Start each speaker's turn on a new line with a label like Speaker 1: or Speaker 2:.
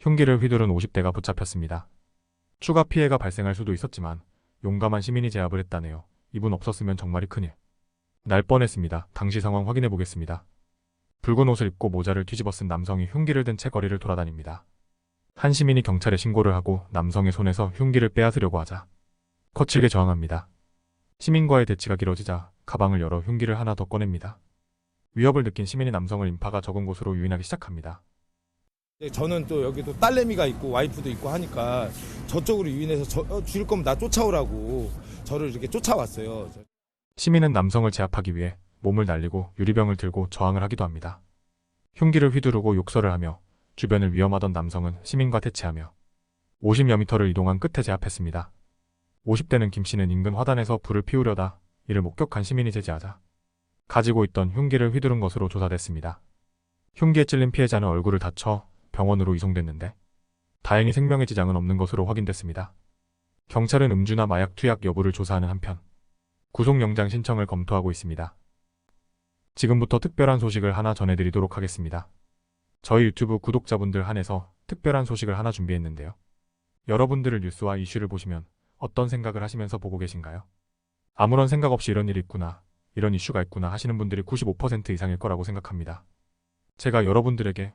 Speaker 1: 흉기를 휘두른 50대가 붙잡혔습니다. 추가 피해가 발생할 수도 있었지만 용감한 시민이 제압을 했다네요. 이분 없었으면 정말이 큰일. 날 뻔했습니다. 당시 상황 확인해 보겠습니다. 붉은 옷을 입고 모자를 뒤집어 쓴 남성이 흉기를 든 채 거리를 돌아다닙니다. 한 시민이 경찰에 신고를 하고 남성의 손에서 흉기를 빼앗으려고 하자 거칠게 저항합니다. 시민과의 대치가 길어지자 가방을 열어 흉기를 하나 더 꺼냅니다. 위협을 느낀 시민이 남성을 인파가 적은 곳으로 유인하기 시작합니다.
Speaker 2: 네, 저는 또 여기도 딸내미가 있고 와이프도 있고 하니까 저쪽으로 유인해서 저, 어, 죽일 거면 나 쫓아오라고 저를 이렇게 쫓아왔어요.
Speaker 1: 시민은 남성을 제압하기 위해 몸을 날리고 유리병을 들고 저항을 하기도 합니다. 흉기를 휘두르고 욕설을 하며 주변을 위험하던 남성은 시민과 대치하며 50여 미터를 이동한 끝에 제압했습니다. 50대는 김 씨는 인근 화단에서 불을 피우려다 이를 목격한 시민이 제지하자 가지고 있던 흉기를 휘두른 것으로 조사됐습니다. 흉기에 찔린 피해자는 얼굴을 다쳐 병원으로 이송됐는데 다행히 생명의 지장은 없는 것으로 확인됐습니다. 경찰은 음주나 마약 투약 여부를 조사하는 한편 구속영장 신청을 검토하고 있습니다. 지금부터 특별한 소식을 하나 전해드리도록 하겠습니다. 저희 유튜브 구독자분들 한해서 특별한 소식을 하나 준비했는데요. 여러분들을 뉴스와 이슈를 보시면 어떤 생각을 하시면서 보고 계신가요? 아무런 생각 없이 이런 일이 있구나, 이런 이슈가 있구나 하시는 분들이 95% 이상일 거라고 생각합니다. 제가 여러분들에게